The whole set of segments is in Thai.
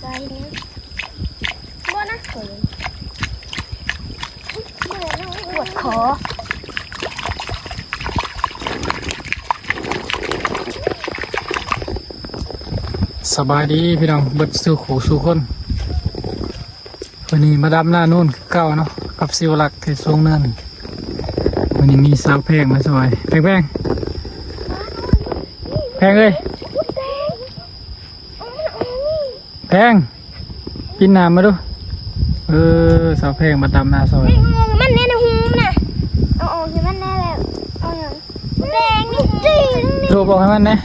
ใจเนี่ยบ่นะปวดคอสบายดีพี่น้องเบิดสู่ขู่สู่คนวันนี้มาดำหน้านู่นเก้าเนาะกับซิวลักที่สูงเนินวันนี้มีสาวแพงมาสวยแพงแพงแพงเอ้ย แพงกินน้ำมาดูเออสาวแพงมาดำหน้าซอยนี่งูมันแน่ในหูมันน่ะเอาออกสิมันแน่แล้วเอาอย่างแดงนี่จีนี่รูปบอกให้มันนะ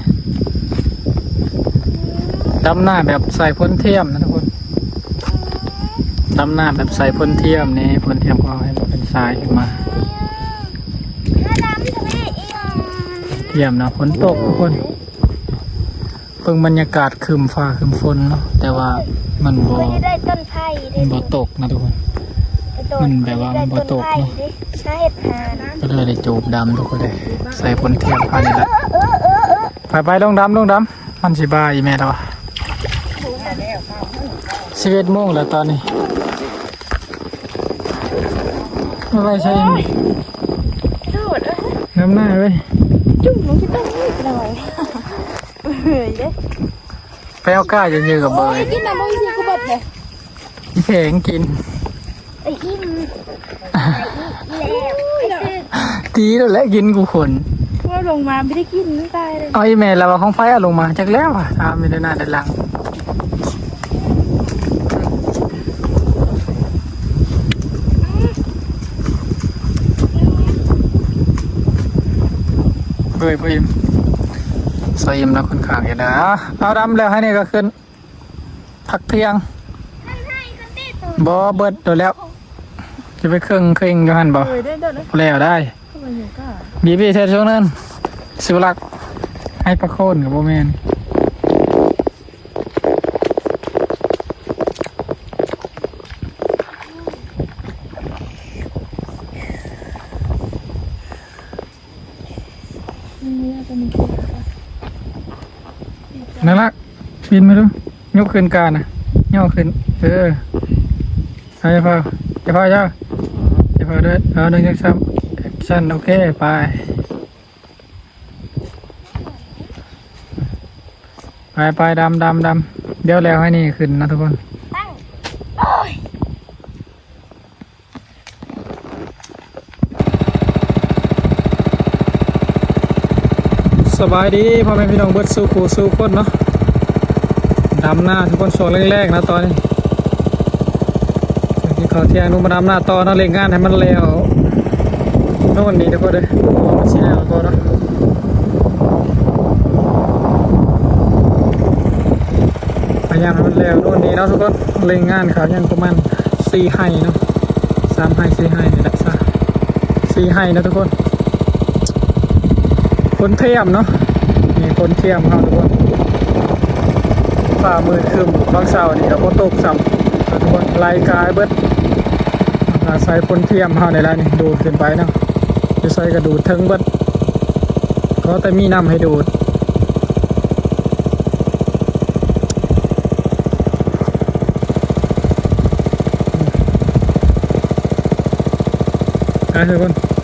ดำหน้าแบบใส่พ้นเทียมนะทุกคนดำหน้าแบบใส่พ้นเทียมนี่พ้นเทียมก็เอาให้มันเป็นทรายขึ้นมาถ้าดำทำไมอีกเยี่ยมนะฝนตกทุกคน เพิ่งบรรยากาศคืมฟ้าคืมฝนเนาะแต่ว่ามันบ่มันจะได้ต้นไผ่มันบ่ตกนะทุกคน มันแบบว่ามันบ่ตกเนอะถ้าเห็ดหานะก็เลยได้จูบดำทุกคนเลยใส่ฝนเทียมพานี่ละไปไปลงดำลงดำมันสิบายอีแม่เราสิบเอ็ดโมงแล้วตอนนี้ไม่ไปใช่โดดเอ้ยน้ำหน้าเว้ยจุ่มลงที่ต้นนิดหน่อย เฮ้ยเด้ไปเอาก้าจะเยอะกับเบยกินน้ำมันสิกูเบิดเลยอีแพงกินไอ้อิ่มไอ้อิ่มแล้วไอ้ตึกตีแล้วแหละกินกูขนว่าลงมาไม่ได้กินตายเลยเอาอีเมลเราของไฟเอาลงมาจากแล้วอะตามไม่ได้หน้าได้หลังเบยเบย ใส่ยิมแล้วคนขางอยู่นะเอาดำแล้วให้นี่ก็ขึ้นพักเที่ยงท่านให้กันติตัวบอเบิดโดนแล้ว จะไปเครื่องเคร่งอยู่หันบ่เฮ้ยได้โดดเลยแล้วได้เข้าไปอยู่ก็บีบีเทสช่วงนั้นสิวลัก ให้ประโคนกับโบแมนนั่นละ บินไม่รู้ยกขึ้นการนะย่อขึ้นเออเอาจะพอจะพอเจ้าจะพอด้วยเอาหนึ่งสองสามแอคชั่นโอเคไปไปไปดำดำดำเดี๋ยวแล้วให้นี่ขึ้นนะทุกคนตั้งโอ้ยสบายดีพ่อแม่พี่น้องเบิดสู้ขู่สู้คนเนาะ ดำหน้าทุกคนโซนแรกๆนะตอนนี้ที่เขาเที่ยงนุ่มมาดำหน้าตอเนาะเล่นงานให้มันเร็วโน่นนี่ทุกคนเลยมันสีแล้วก็เนาะพยายามให้มันเร็วโน่นนี่เนาะทุกคนเล่นงานเขายังประมาณสี่ไห้เนาะสามไห้สี่ไห้นี่แหละซะสี่ไห้นะทุกคนคนเทียมเนาะมีคนเทียมครับทุกคน ฝ่ามือคืมบางเสาร์นี่ก็บ่ตกซ้ำครับทุกคนลายกายเบิดอาศัยคนเทียมเฮาในร้านนี่ดูดขึ้นไปเนาะจะใส่กระดูดเทิงเบิดก็แต่มีน้ำให้ดูดไปทุกคน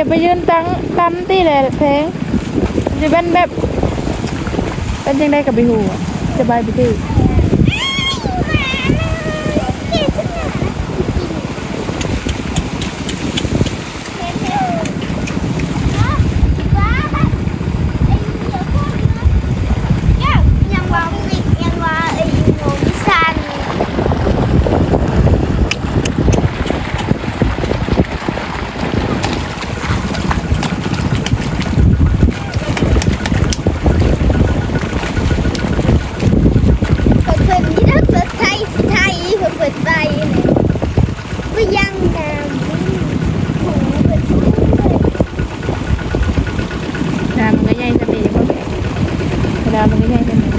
อย่าไปยืนตั้งตั้มตีเลยเพลงจะเป็นแบบเป็นยังไงกับไปหูจะสบายไปที่ ยังว่าวิกยังว่าไอ้หนูพิซัน เปิดเปิดนี่นะเปิดไทยไทยเปิดเปิดไปก็ยังนำโอ้เปิด น้ำมันก็ใหญ่จะมีพวกเวลามันก็ใหญ่จะมี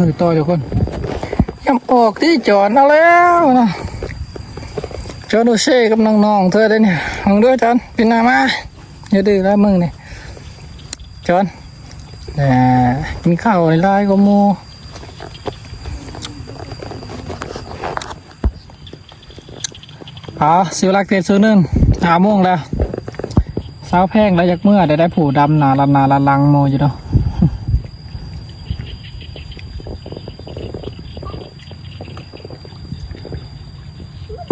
เอาเลยต่อทุกคนยังออกที่จอดเอาแล้วนะจอดูเซ่กับน้องๆเธอได้เนี่ยมึงด้วยจอนเป็นามาอย่าดื้อแล้วมึงเนี่ยจอนแหมกินข้าวไล่ก็มูเอาสิวลักเทศซูนึงหาโมงแล้วสาวแพงแล้วจากเมื่อได้ได้ผูดำหนาลันนาลันลังโมอยู่เนาะ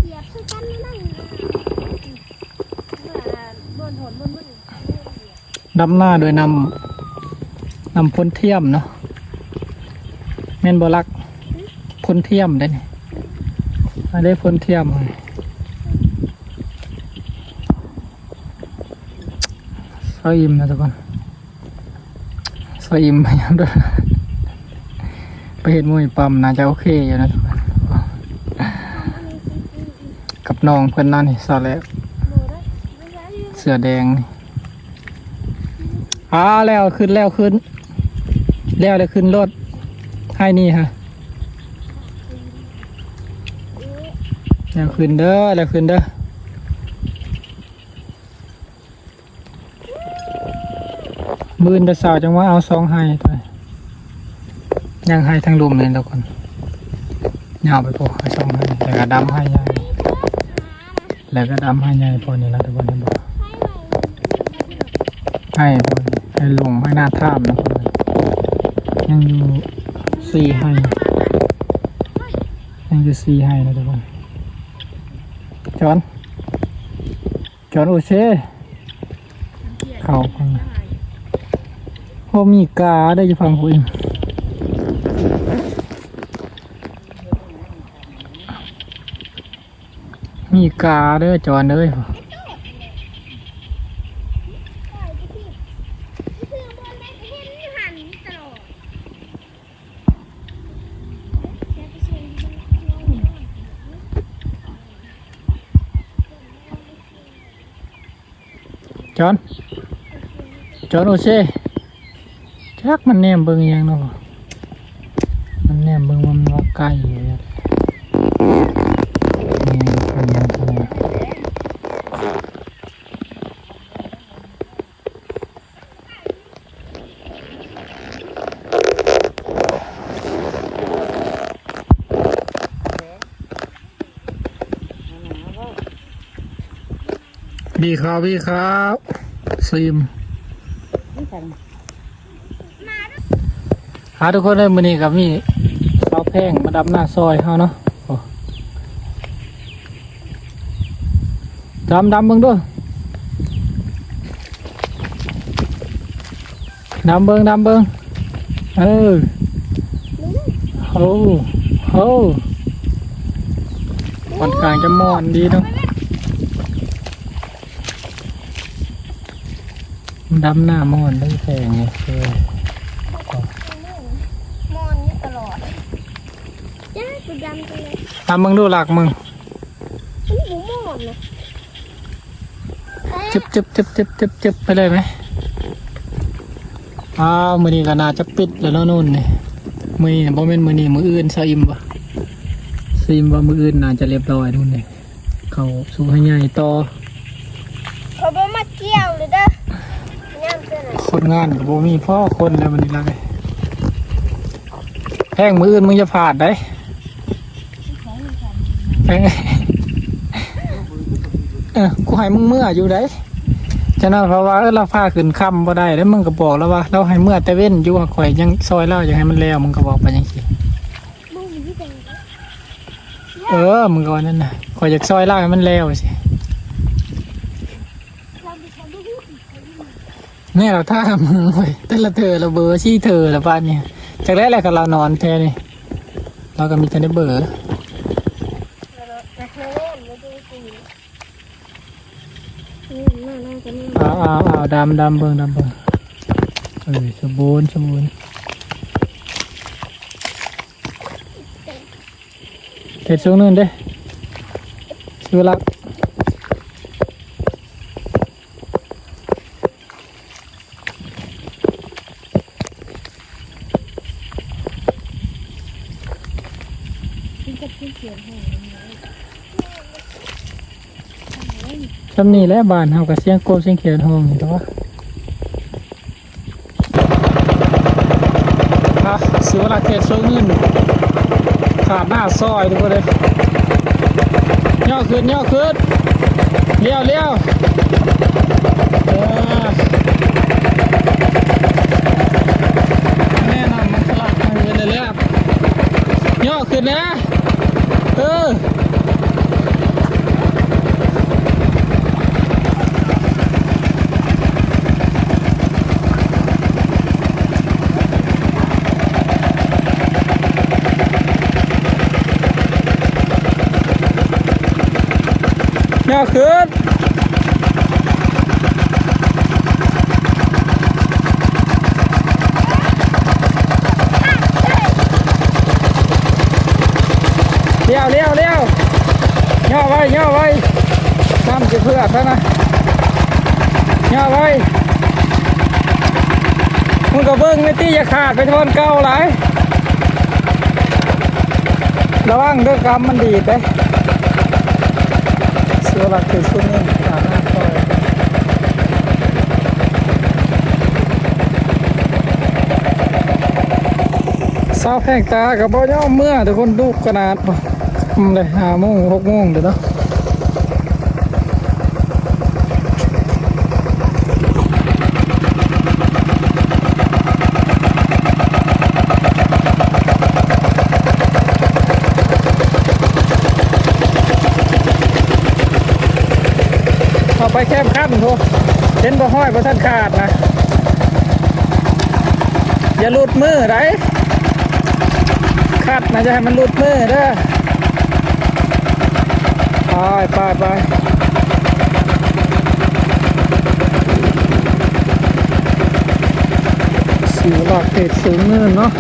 เหยียบคือกันนั่น ดำหน้าโดยนำนำพ้นเทียมเนาะแม่นบลักพ้นเทียมได้นี่ได้พ้นเทียมซอยอิ่มนะทุกคนซอยอิ่มพยายามด้วยไปเห็นมวยปั๊มน่าจะโอเคอยู่นะทุกคนกับน้องเพื่อนนั่นนี่ซาแล้ว เสือแดงนี่ อ่าแล้วขึ้นแล้วขึ้น แล้วเลยขึ้นรถให้นี่ฮะแล้วขึ้นเด้อแล้วขึ้นเด้อมือนแต่สาวจังว่าเอาสองให้ไปยังให้ทั้งลุมเลยทุกคนยาวไปพอให้สองให้แล้วก็ดำให้ใหญ่แล้วก็ดำให้ใหญ่พอนี่ละทุกคนเห็นบอกให้พอ ให้ลงให้หน้าท่ามนะพอดียังอยู่สี่ให้ยังอยู่สี่ให้นะทุกคนจอนจอนโอเชเขาพังพอมีกาได้จะฟังผมเองมีกาเด้อจอนเด้อ จอนจอนโอเชจักมันแนมเบิ่งอิหยังเนาะมันแนมเบิ่งมันว่าไกลอยู่เนี่ย นี่เป็นอิหยังตัวนี้บีครับบีครับซิมหาทุกคนเลยมือนี้กับมีเสาแพงมาดับหน้าซอยเขาเนาะโอ้ดำดำเบิ่งด้วยดำเบิ่งดำเบิ่งเออโอ้โหมันกลางจะมอนดีเนาะ ดำหน้ามอนได้แสงไงเออมอนนี่ตลอดย่ากูดำจังเลยตามมึงดูหลักมึงอันนี้หมูมอนนะจึบจึบจึบจึบจึบจึบไปเลยไหมอ้าวมื้อนี้ก็น่าจะปิดแล้วเนาะนู่นนี่มื้อนี้บ่แม่นมื้อนี้มื้ออื่นซะอิ่มบ่ซะอิ่มว่ามื้ออื่นน่าจะเรียบร้อยนู่นนี่เข้าสู่ให้ใหญ่ต่อ เขาบ่มาเกี่ยวเลยเด้อย่ำเท่านั้น คนงานก็บ่มีพ่อคนแล้วมันนี่ละเลยแพงมืออื่นมึงจะผ่านได้แพงเออกูให้มึงเมื่ออยู่ได้ฉะนั้นเพราะว่าเออเราพาขึ้นคำบ่ได้แล้วมึงก็บอกแล้วว่า เราให้เมื่อแต่เว้นอยู่ว่าข่อยยังซอยเล่าอยากให้มันแล้วมึงก็บอกไปยังสิมึงมีที่ไหนเออมึงก็ว่านั่นน่ะข่อยอยากซอยเล่าให้มันแล้วสิ เราไปทำได้ดี แม่เราท่ามึงเว้ยแต่ละเธอละเบอร์ชี้เธอละบ้านเนี่ยจากแรกแหละก็เรานอนแท้นี่เราก็มีแต่ได้เบอร์เอาดูสินี่น่าน่าจะนี่อ้าวอาวอาวดำดำเบิ่งดำเบิ่งเออสมบูรณ์สมบูรณ์เห็ดช่วงนึงเด้ซื้อละ สำนีและบานเฮากับเสียงโกบเสียงเขียนห้องนี่ตัวอะเสือละเขตโซเงินขาดหน้าซอยทุกคนเลยย่อขึ้นย่อขึ้นเลี้ยวเลี้ยวเออแน่นอนมันสลัดทางเงินเลยแล้วย่อขึ้นนะเออ ย่อขึ้นเลี้ยวเลี้ยวเลี้ยวย่อไว้ย่อไว้น้ำจะเพื่อซะนะย่อไว้มึงก็เบิ้งไม่ตีอย่าขาดไปทนเก่าหลายระวังเด้วยกรรมมันดีดไป เสือหลักคือชุดนี้ตามหน้าคอยสาวแพงตากับบ่ย่อมเมื่อทุกคนดูขนาดบ่ทำเลยห้าโมงหกโมงเดี๋ยวเนาะ ไปแคบขั้นโทเห็นบ่ห้อยบ่ท่านขาดนะอย่าหลุดมือไรคัดนะจะให้มันหลุดมือเด้อไปไปไปสีหลักเขตสูงเงินเนาะ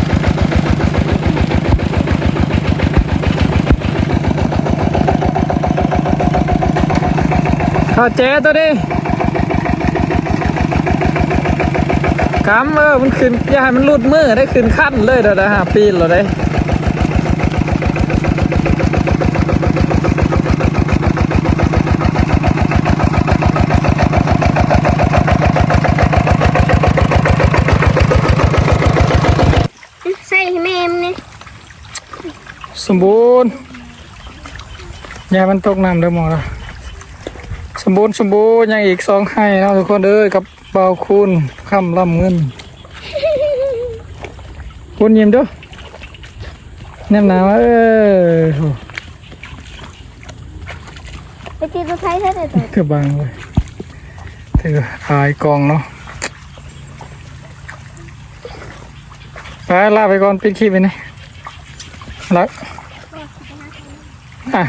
ข้าวแจ๊ตัวนี้กำเออมันขึ้นอย่าให้มันหลุดมือได้ขึ้นขั้นเลยเด้อนะฮะปีนเราได้ใส่ให้แม่มนี่สมบูรณ์อย่าให้มันตกน้ำเด้อหมอละ สมบูรณ์สมบูรณ์ยังอีกสองให้เนาะทุกคนเอ้ยกับเบาคูณคำล่ำเงินคุณยิ้มดูแนมหนาวเออโหไปตีตัวไทยเท่าไหร่ตัวถือบางเลยถืออายกองเนาะไปลาไปก่อนปิดคลิปไปนี่แล้วอะ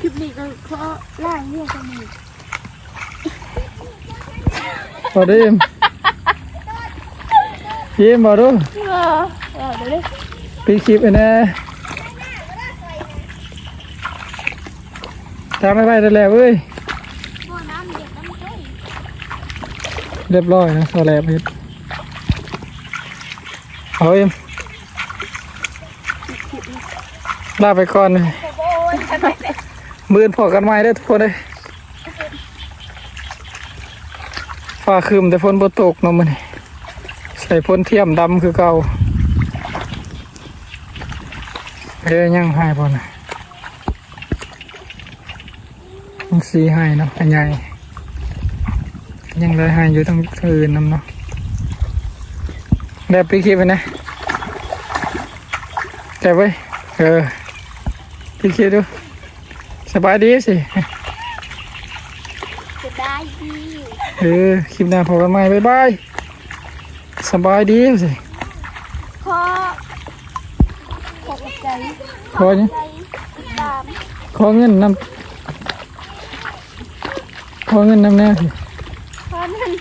คลิปนี้ก็ขอล่างเนี่ยกันนี่พอดีมยิ้มบอกดูเออเออเดี๋ยวดิปิดคลิปไปนะทำไม่ไปได้แล้วเว้ยบ่อน้ำเดือดน้ำใจเรียบร้อยนะโซแลบเฮ็ดเอาเอ็มลาไปก่อนเลย มือนพอกันใหม่ได้ทุกคนเลยฟ้าคืมแต่ฝนบ่ตกเนาะมันใส่พ้นเทียมดำคือเก่าเอ้ยยังหายพอนะยังสีหายเนาะใหญ่ยังเลยหายอยู่ทั้งอื่นนำเนาะเดี๋ยวไปคิดไปนะแกะไว้เออไปคิดดู สบายดีสิจะได้ดีเออคลิปหน้าพบกันใหม่บ๊ายบายสบายดีสิขอขอบใจขอเนี่ยใจติดตามขอเงินนำขอเงินนำแน่สิขอนั่น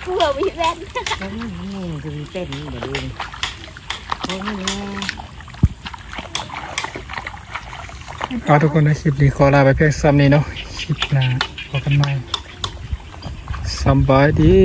เผื่อวิแวนนี่คือเต้นนี่เดี๋ยวดูนี่โอ้ยเนี่ย เอาทุกคนในคลิปนี้ขอลาไปเพียงซ้ำนี้เนาะคลิปหน้าพบกันใหม่สบายดี